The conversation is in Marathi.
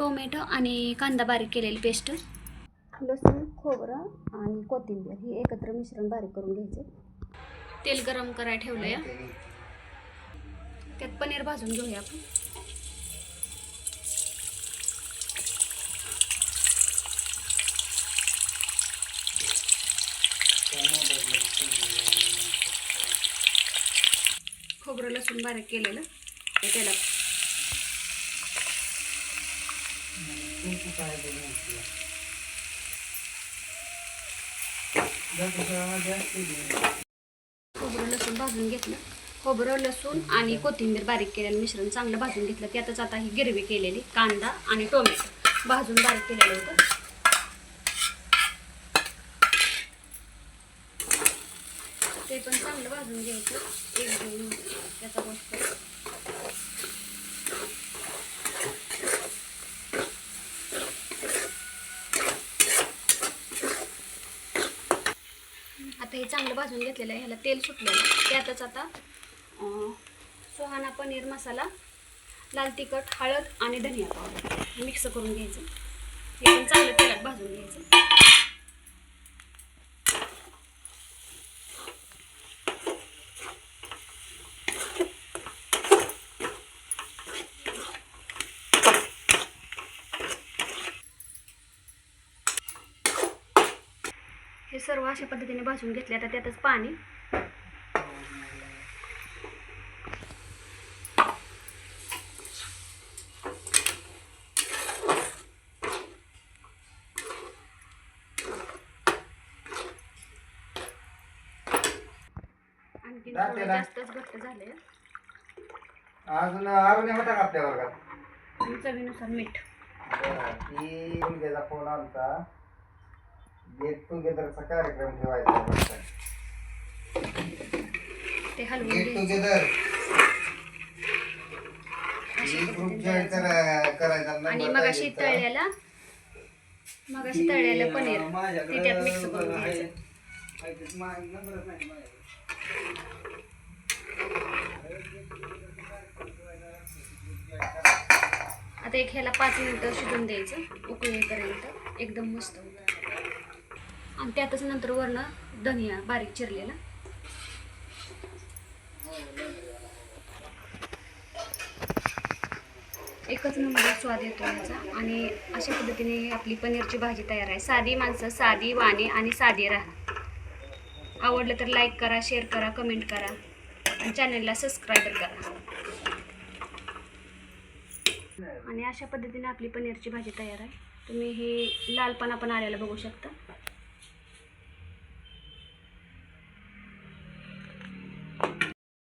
टोमॅटो आणि कांदा बारीक केलेली पेस्ट. लसूण खोबरं आणि कोथिंबीर हे एकत्र मिश्रण बारीक करून घ्यायचं. तेल गरम करायला ठेवलं या त्यात पनीर भाजून घेऊया आपण. खोबरं लसूण बारीक केलेलं. ते त्याला खोबरं लसूण भाजून घेतलं. खोबरं लसूण आणि कोथिंबीर बारीक केलेलं मिश्रण चांगलं भाजून घेतलं. त्यातच आता ही गिरवी केलेली कांदा आणि टोमॅटो. भाजून बारीक केलेलं होतं. ते पण चांगलं भाजून घ्यायचं. एक दोन त्याचा गोष्ट आता हे चांगलं भाजून घेतलेलं आहे. ह्याला तेल सुटलेलं आहे. त्यातच आता सुहाना पनीर मसाला लाल तिखट हळद आणि धनिया पावडर मिक्स करून घ्यायचं. हे पण चांगलं तेलात भाजून घ्यायचं. हे सर्व अशा पद्धतीने भाजून घेतले. आता त्यातच पाणी. आणखी. जास्तच घट्ट झाले अजून अरुणी होता का आपल्या वर्गात? चवीनुसार मीठ. फोन आलता. गेट टुगेदरचा कार्यक्रम ठेवायचा गेट टुगेदर ग्रुप जॉईन करायचं. आणि पनीर. मिक्स करून. आता एक ह्याला पाच मिनिटं शिजून द्यायचं. उकळीपर्यंत. एकदम मस्त. होतं आणि त्यातच नंतर वरनं धनिया बारीक चिरलेला. एकच नंबर स्वाद येतो याचा. आणि अशा पद्धतीने आपली पनीरची भाजी तयार आहे. साधी माणसं साधी वाणी आणि साधी राहा. आवडलं तर लाईक करा शेअर करा कमेंट करा. आणि चॅनलला सबस्क्राईब करा. आणि अशा पद्धतीने आपली पनीरची भाजी तयार आहे. तुम्ही हे लालपणा पण आलेला बघू शकता.